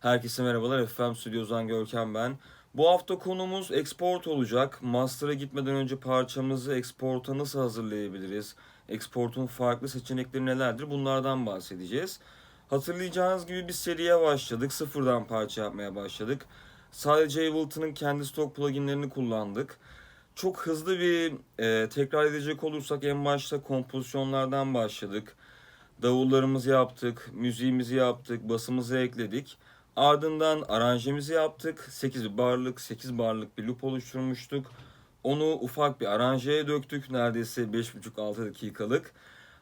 Herkese merhabalar. FM Stüdyo'dan Görkem ben. Bu hafta konumuz export olacak. Master'a gitmeden önce parçamızı export'a nasıl hazırlayabiliriz? Export'un farklı seçenekleri nelerdir? Bunlardan bahsedeceğiz. Hatırlayacağınız gibi bir seriye başladık. Sıfırdan parça yapmaya başladık. Sadece Ableton'ın kendi stok pluginlerini kullandık. Çok hızlı bir e, tekrar edecek olursak en başta kompozisyonlardan başladık. Davullarımızı yaptık, müziğimizi yaptık, basımızı ekledik. Ardından aranjemizi yaptık. 8 barlık, 8 barlık bir loop oluşturmuştuk. Onu ufak bir aranjeye döktük. Neredeyse 5,5-6 dakikalık.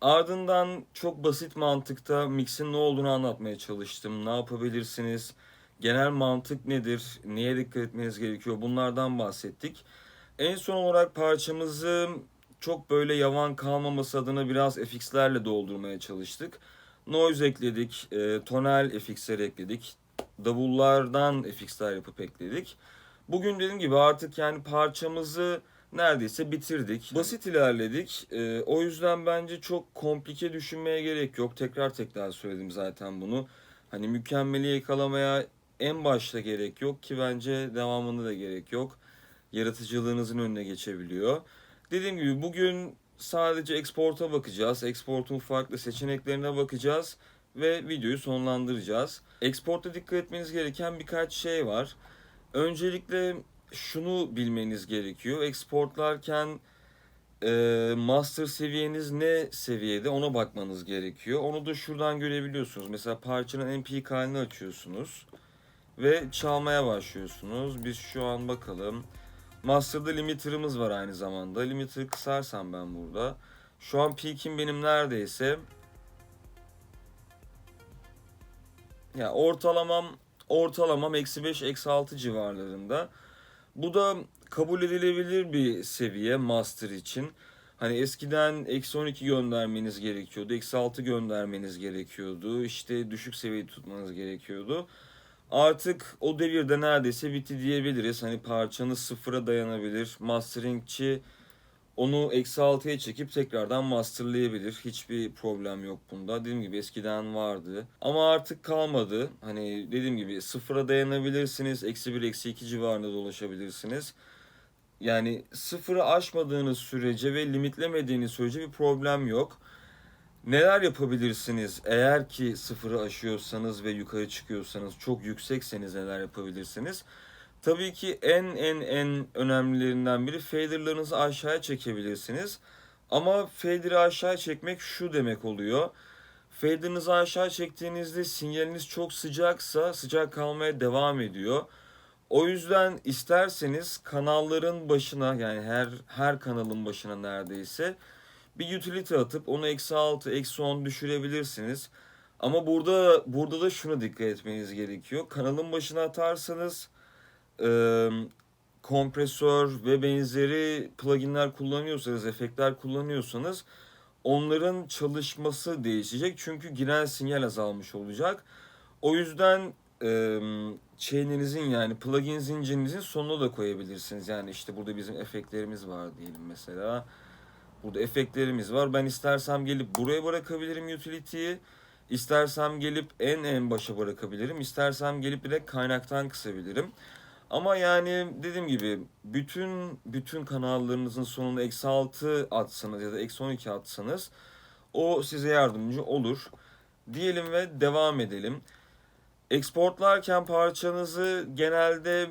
Ardından çok basit mantıkta mixin ne olduğunu anlatmaya çalıştım. Ne yapabilirsiniz? Genel mantık nedir? Neye dikkat etmeniz gerekiyor? Bunlardan bahsettik. En son olarak parçamızı çok böyle yavan kalmaması adına biraz FX'lerle doldurmaya çalıştık. Noise ekledik, e, tonal FX'ler ekledik, davullardan FX'ler yapıp ekledik. Bugün dediğim gibi artık yani parçamızı neredeyse bitirdik. Basit ilerledik. E, o yüzden bence çok komplike düşünmeye gerek yok. Tekrar tekrar söyledim zaten bunu. Hani mükemmeli yakalamaya en başta gerek yok ki bence devamında da gerek yok. Yaratıcılığınızın önüne geçebiliyor. Dediğim gibi bugün sadece export'a bakacağız. Export'un farklı seçeneklerine bakacağız ve videoyu sonlandıracağız. Export'ta dikkat etmeniz gereken birkaç şey var. Öncelikle şunu bilmeniz gerekiyor. Exportlarken e, master seviyeniz ne seviyede ona bakmanız gerekiyor. Onu da şuradan görebiliyorsunuz. Mesela parçanın MP kaydını açıyorsunuz ve çalmaya başlıyorsunuz. Biz şu an bakalım. Master'da limiter'ımız var aynı zamanda. Limiter'ı kısarsam ben burada. Şu an peak'im benim neredeyse ya ortalamam ortalamam eksi 5 eksi 6 civarlarında. Bu da kabul edilebilir bir seviye master için. Hani eskiden eksi 12 göndermeniz gerekiyordu. Eksi 6 göndermeniz gerekiyordu. İşte düşük seviyeyi tutmanız gerekiyordu. Artık o devirde neredeyse bitti diyebiliriz. Hani parçanız sıfıra dayanabilir. Masteringçi onu eksi 6'ya çekip tekrardan masterlayabilir. Hiçbir problem yok bunda. Dediğim gibi eskiden vardı. Ama artık kalmadı. Hani dediğim gibi sıfıra dayanabilirsiniz. Eksi 1, eksi 2 civarında dolaşabilirsiniz. Yani sıfırı aşmadığınız sürece ve limitlemediğiniz sürece bir problem yok. Neler yapabilirsiniz eğer ki sıfırı aşıyorsanız ve yukarı çıkıyorsanız çok yüksekseniz neler yapabilirsiniz? Tabii ki en en en önemlilerinden biri faderlarınızı aşağıya çekebilirsiniz. Ama fader'ı aşağı çekmek şu demek oluyor. Fader'ınızı aşağı çektiğinizde sinyaliniz çok sıcaksa sıcak kalmaya devam ediyor. O yüzden isterseniz kanalların başına yani her her kanalın başına neredeyse bir utility atıp onu eksi 6, eksi 10 düşürebilirsiniz. Ama burada burada da şuna dikkat etmeniz gerekiyor. Kanalın başına atarsanız e, kompresör ve benzeri pluginler kullanıyorsanız, efektler kullanıyorsanız onların çalışması değişecek. Çünkü giren sinyal azalmış olacak. O yüzden e, chain'inizin yani plugin zincirinizin sonuna da koyabilirsiniz. Yani işte burada bizim efektlerimiz var diyelim mesela. Burada efektlerimiz var. Ben istersem gelip buraya bırakabilirim utility'yi. İstersem gelip en en başa bırakabilirim. İstersem gelip direkt kaynaktan kısabilirim. Ama yani dediğim gibi bütün bütün kanallarınızın sonuna eksi 6 atsanız ya da eksi 12 atsanız o size yardımcı olur. Diyelim ve devam edelim. Exportlarken parçanızı genelde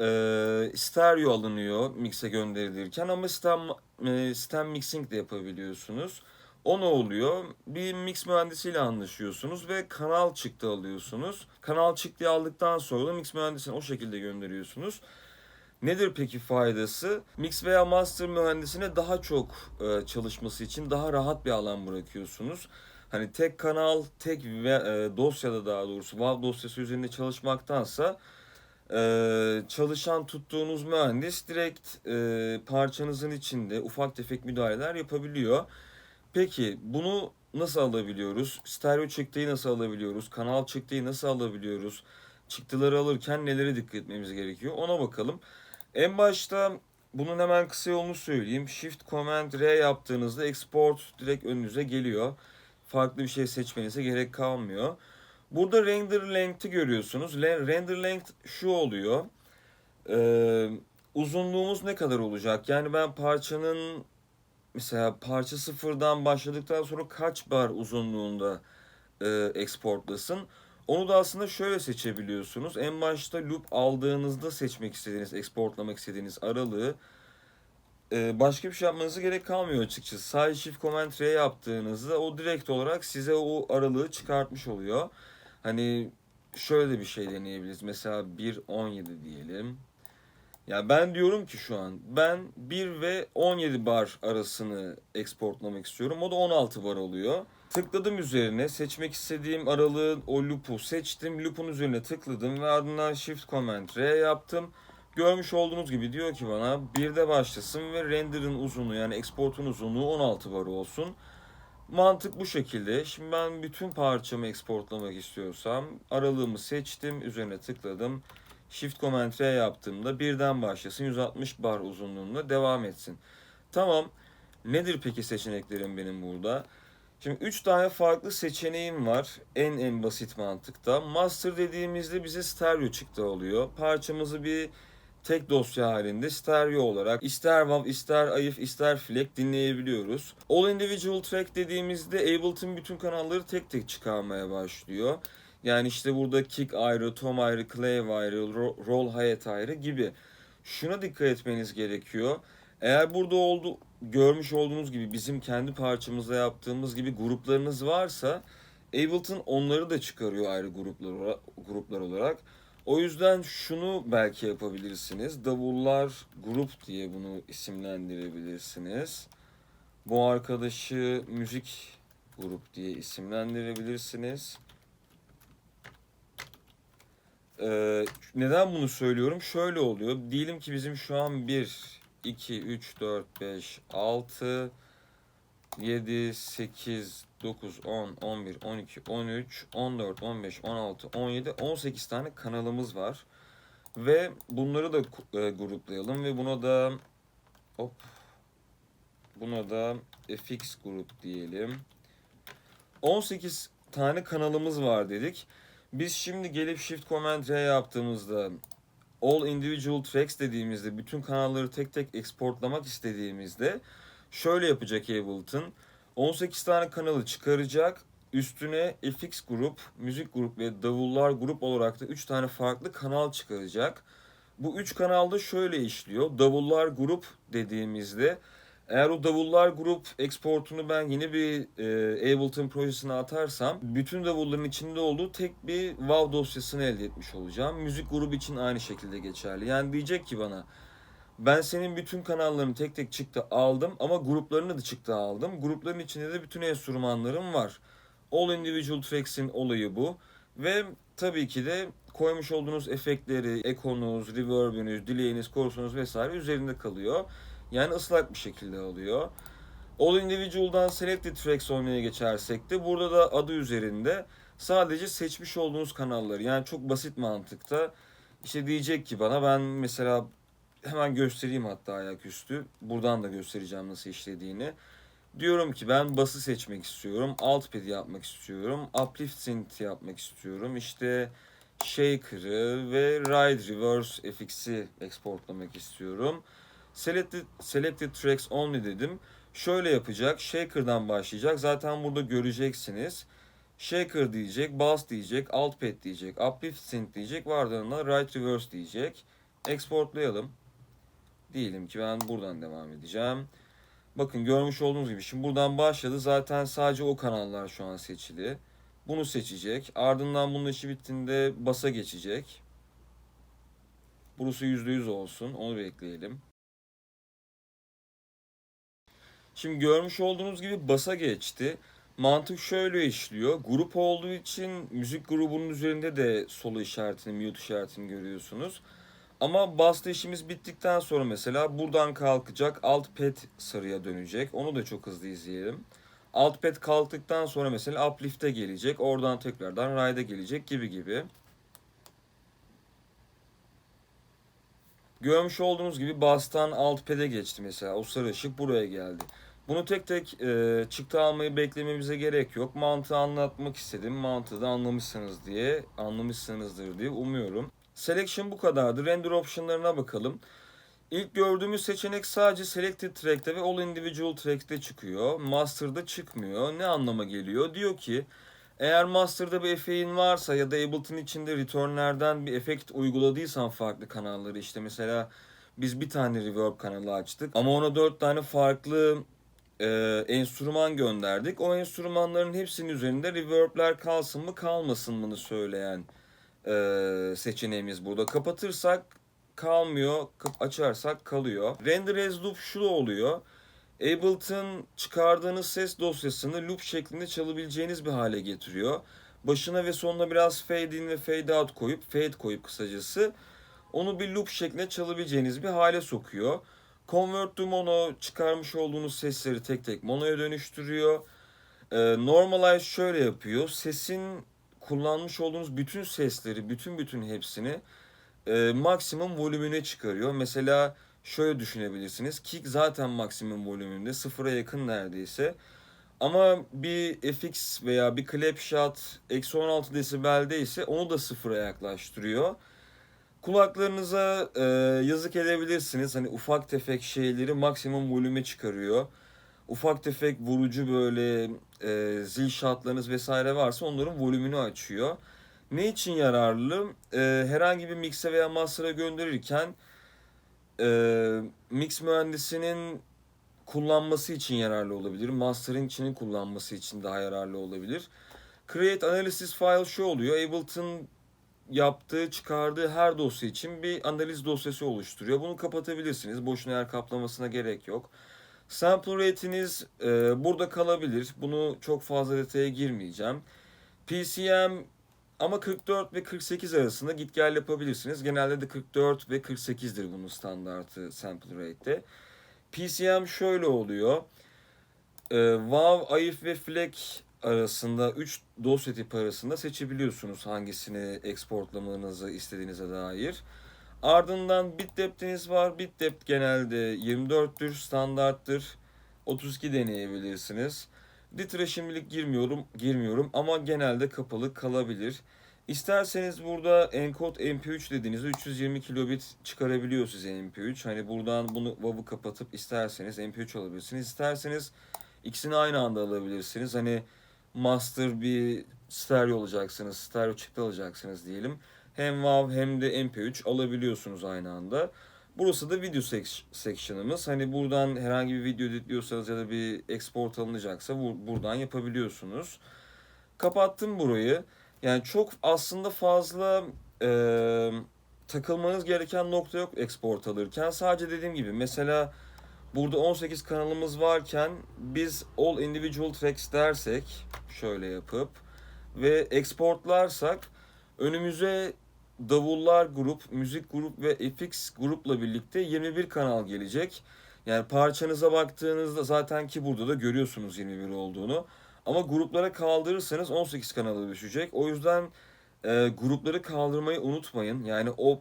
e, stereo alınıyor mix'e gönderilirken ama stem, e, stem mixing de yapabiliyorsunuz. O ne oluyor? Bir mix mühendisiyle anlaşıyorsunuz ve kanal çıktı alıyorsunuz. Kanal çıktı aldıktan sonra da mix mühendisine o şekilde gönderiyorsunuz. Nedir peki faydası? Mix veya master mühendisine daha çok e, çalışması için daha rahat bir alan bırakıyorsunuz. Hani tek kanal, tek e, dosyada daha doğrusu WAV dosyası üzerinde çalışmaktansa ee, çalışan tuttuğunuz mühendis direkt e, parçanızın içinde ufak tefek müdahaleler yapabiliyor. Peki bunu nasıl alabiliyoruz? Stereo çıktıyı nasıl alabiliyoruz? Kanal çıktıyı nasıl alabiliyoruz? Çıktıları alırken nelere dikkat etmemiz gerekiyor? Ona bakalım. En başta bunun hemen kısa yolunu söyleyeyim. Shift Command R yaptığınızda export direkt önünüze geliyor. Farklı bir şey seçmenize gerek kalmıyor. Burada render length'i görüyorsunuz. Render length şu oluyor. Ee, uzunluğumuz ne kadar olacak? Yani ben parçanın mesela parça sıfırdan başladıktan sonra kaç bar uzunluğunda e, exportlasın? Onu da aslında şöyle seçebiliyorsunuz. En başta loop aldığınızda seçmek istediğiniz, exportlamak istediğiniz aralığı e, başka bir şey yapmanıza gerek kalmıyor açıkçası. Sadece Shift Command R yaptığınızda o direkt olarak size o aralığı çıkartmış oluyor. Hani şöyle bir şey deneyebiliriz. Mesela 1.17 diyelim. Ya ben diyorum ki şu an ben 1 ve 17 bar arasını exportlamak istiyorum. O da 16 bar oluyor. Tıkladım üzerine seçmek istediğim aralığın o loop'u seçtim. Loop'un üzerine tıkladım ve ardından Shift Command R yaptım. Görmüş olduğunuz gibi diyor ki bana bir de başlasın ve render'ın uzunluğu yani export'un uzunluğu 16 bar olsun. Mantık bu şekilde. Şimdi ben bütün parçamı exportlamak istiyorsam aralığımı seçtim, üzerine tıkladım. Shift Command R yaptığımda birden başlasın 160 bar uzunluğunda devam etsin. Tamam. Nedir peki seçeneklerim benim burada? Şimdi 3 tane farklı seçeneğim var en en basit mantıkta. Master dediğimizde bize stereo çıktı oluyor. Parçamızı bir tek dosya halinde stereo olarak ister WAV, ister AIF, ister FLAC dinleyebiliyoruz. All Individual Track dediğimizde Ableton bütün kanalları tek tek çıkarmaya başlıyor. Yani işte burada kick ayrı, tom ayrı, clave ayrı, ro- roll hi-hat ayrı gibi. Şuna dikkat etmeniz gerekiyor. Eğer burada oldu görmüş olduğunuz gibi bizim kendi parçamızda yaptığımız gibi gruplarınız varsa Ableton onları da çıkarıyor ayrı gruplar gruplar olarak. O yüzden şunu belki yapabilirsiniz. Davullar grup diye bunu isimlendirebilirsiniz. Bu arkadaşı müzik grup diye isimlendirebilirsiniz. Ee, neden bunu söylüyorum? Şöyle oluyor. Diyelim ki bizim şu an 1, 2, 3, 4, 5, 6, 7, 8, 9, 10, 11, 12, 13, 14, 15, 16, 17, 18 tane kanalımız var. Ve bunları da e, gruplayalım ve buna da hop buna da fx grup diyelim. 18 tane kanalımız var dedik. Biz şimdi gelip Shift Command R yaptığımızda All Individual Tracks dediğimizde bütün kanalları tek tek exportlamak istediğimizde şöyle yapacak Ableton. 18 tane kanalı çıkaracak. Üstüne FX grup, müzik grup ve davullar grup olarak da 3 tane farklı kanal çıkaracak. Bu 3 kanalda şöyle işliyor. Davullar grup dediğimizde eğer o davullar grup exportunu ben yeni bir e, Ableton projesine atarsam bütün davulların içinde olduğu tek bir WAV dosyasını elde etmiş olacağım. Müzik grubu için aynı şekilde geçerli. Yani diyecek ki bana ben senin bütün kanallarını tek tek çıktı aldım ama gruplarını da çıktı aldım. Grupların içinde de bütün enstrümanlarım var. All Individual Tracks'in olayı bu. Ve tabii ki de koymuş olduğunuz efektleri, ekonuz, reverb'ünüz, delay'iniz, korusunuz vesaire üzerinde kalıyor. Yani ıslak bir şekilde alıyor. All Individual'dan Selected olmaya geçersek de burada da adı üzerinde sadece seçmiş olduğunuz kanalları yani çok basit mantıkta işte diyecek ki bana ben mesela hemen göstereyim hatta ayaküstü. Buradan da göstereceğim nasıl işlediğini. Diyorum ki ben bası seçmek istiyorum. Alt pad yapmak istiyorum. Uplift synth yapmak istiyorum. İşte shaker'ı ve ride reverse FX'i exportlamak istiyorum. Selected, selected tracks only dedim. Şöyle yapacak. Shaker'dan başlayacak. Zaten burada göreceksiniz. Shaker diyecek, bass diyecek, alt pad diyecek, uplift synth diyecek, ardından right reverse diyecek. Exportlayalım. Diyelim ki ben buradan devam edeceğim. Bakın görmüş olduğunuz gibi şimdi buradan başladı. Zaten sadece o kanallar şu an seçili. Bunu seçecek. Ardından bunun işi bittiğinde basa geçecek. Burası %100 olsun. Onu bekleyelim. Şimdi görmüş olduğunuz gibi basa geçti. Mantık şöyle işliyor. Grup olduğu için müzik grubunun üzerinde de solo işaretini, mute işaretini görüyorsunuz. Ama basta işimiz bittikten sonra mesela buradan kalkacak alt pad sarıya dönecek. Onu da çok hızlı izleyelim. Alt pad kalktıktan sonra mesela uplift'e gelecek. Oradan tekrardan ride'e gelecek gibi gibi. Görmüş olduğunuz gibi bastan alt pad'e geçti mesela. O sarı ışık buraya geldi. Bunu tek tek e, çıktı almayı beklememize gerek yok. Mantığı anlatmak istedim. Mantığı da anlamışsınız diye, anlamışsınızdır diye umuyorum. Selection bu kadardı. Render optionlarına bakalım. İlk gördüğümüz seçenek sadece Selected Track'te ve All Individual Track'te çıkıyor. Master'da çıkmıyor. Ne anlama geliyor? Diyor ki eğer Master'da bir efektin varsa ya da Ableton içinde returnlerden bir efekt uyguladıysan farklı kanalları işte mesela biz bir tane reverb kanalı açtık ama ona dört tane farklı e, enstrüman gönderdik. O enstrümanların hepsinin üzerinde reverb'ler kalsın mı kalmasın mı söyleyen e, seçeneğimiz burada. Kapatırsak kalmıyor, açarsak kalıyor. Render as loop şu oluyor. Ableton çıkardığınız ses dosyasını loop şeklinde çalabileceğiniz bir hale getiriyor. Başına ve sonuna biraz fade in ve fade out koyup, fade koyup kısacası onu bir loop şeklinde çalabileceğiniz bir hale sokuyor. Convert to Mono çıkarmış olduğunuz sesleri tek tek monoya dönüştürüyor. Ee, normalize şöyle yapıyor. Sesin kullanmış olduğunuz bütün sesleri, bütün bütün hepsini e, maksimum volümüne çıkarıyor. Mesela şöyle düşünebilirsiniz. Kick zaten maksimum volümünde. Sıfıra yakın neredeyse. Ama bir FX veya bir clap shot eksi 16 desibelde ise onu da sıfıra yaklaştırıyor. Kulaklarınıza e, yazık edebilirsiniz. Hani ufak tefek şeyleri maksimum volüme çıkarıyor. Ufak tefek vurucu böyle e, zil shotlarınız vesaire varsa onların volümünü açıyor. Ne için yararlı? E, herhangi bir mix'e veya master'a gönderirken e, mix mühendisinin kullanması için yararlı olabilir. Master'ın içinin kullanması için daha yararlı olabilir. Create Analysis File şu oluyor. Ableton yaptığı, çıkardığı her dosya için bir analiz dosyası oluşturuyor. Bunu kapatabilirsiniz. Boşuna yer kaplamasına gerek yok. Sample rate'iniz e, burada kalabilir. Bunu çok fazla detaya girmeyeceğim. PCM ama 44 ve 48 arasında git gel yapabilirsiniz. Genelde de 44 ve 48'dir bunun standartı sample rate'de. PCM şöyle oluyor. Ee, WAV, AIF ve FLAC arasında 3 dosya tipi arasında seçebiliyorsunuz hangisini exportlamanızı istediğinize dair. Ardından bit depth'iniz var. Bit depth genelde 24'tür, standarttır. 32 deneyebilirsiniz. Litre şimdilik girmiyorum, girmiyorum ama genelde kapalı kalabilir. İsterseniz burada encode MP3 dediğinizde 320 kilobit çıkarabiliyor size MP3. Hani buradan bunu WAV'ı kapatıp isterseniz MP3 alabilirsiniz. İsterseniz ikisini aynı anda alabilirsiniz. Hani master bir stereo olacaksınız, stereo çıktı alacaksınız diyelim. Hem WAV hem de MP3 alabiliyorsunuz aynı anda. Burası da video section'ımız. Hani buradan herhangi bir video editliyorsanız ya da bir export alınacaksa bu- buradan yapabiliyorsunuz. Kapattım burayı. Yani çok aslında fazla e, takılmanız gereken nokta yok export alırken. Sadece dediğim gibi mesela burada 18 kanalımız varken biz all individual tracks dersek şöyle yapıp ve exportlarsak önümüze davullar grup, müzik grup ve FX grupla birlikte 21 kanal gelecek. Yani parçanıza baktığınızda zaten ki burada da görüyorsunuz 21 olduğunu. Ama gruplara kaldırırsanız 18 kanala düşecek. O yüzden e, grupları kaldırmayı unutmayın. Yani o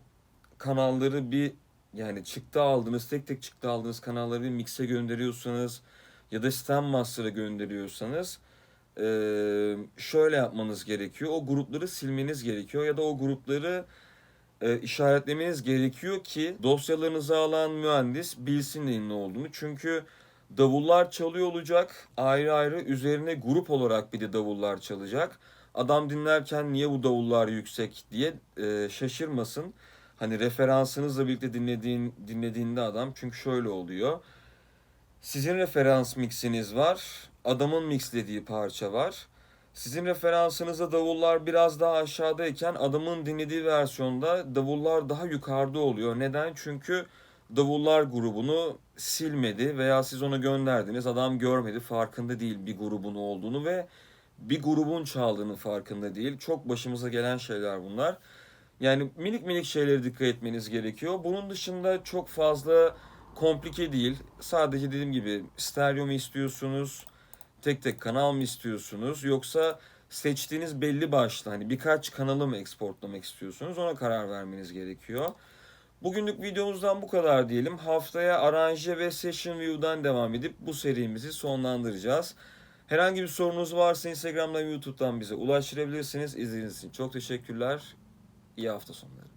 kanalları bir yani çıktı aldığınız tek tek çıktı aldığınız kanalları bir mix'e gönderiyorsanız ya da stem master'a gönderiyorsanız e, şöyle yapmanız gerekiyor. O grupları silmeniz gerekiyor ya da o grupları e, işaretlemeniz gerekiyor ki dosyalarınızı alan mühendis bilsin neyin ne olduğunu. Çünkü davullar çalıyor olacak ayrı ayrı üzerine grup olarak bir de davullar çalacak. Adam dinlerken niye bu davullar yüksek diye e, şaşırmasın. Hani referansınızla birlikte dinlediğin dinlediğinde adam çünkü şöyle oluyor. Sizin referans mixiniz var. Adamın mixlediği parça var. Sizin referansınızda davullar biraz daha aşağıdayken adamın dinlediği versiyonda davullar daha yukarıda oluyor. Neden? Çünkü davullar grubunu silmedi veya siz ona gönderdiniz. Adam görmedi, farkında değil bir grubun olduğunu ve bir grubun çaldığının farkında değil. Çok başımıza gelen şeyler bunlar. Yani minik minik şeylere dikkat etmeniz gerekiyor. Bunun dışında çok fazla komplike değil. Sadece dediğim gibi stereo mu istiyorsunuz? Tek tek kanal mı istiyorsunuz? Yoksa seçtiğiniz belli başlı hani birkaç kanalı mı exportlamak istiyorsunuz? Ona karar vermeniz gerekiyor. Bugünlük videomuzdan bu kadar diyelim. Haftaya aranje ve session view'dan devam edip bu serimizi sonlandıracağız. Herhangi bir sorunuz varsa Instagram'dan, YouTube'dan bize ulaştırabilirsiniz. İzlediğiniz için çok teşekkürler. İyi hafta sonları.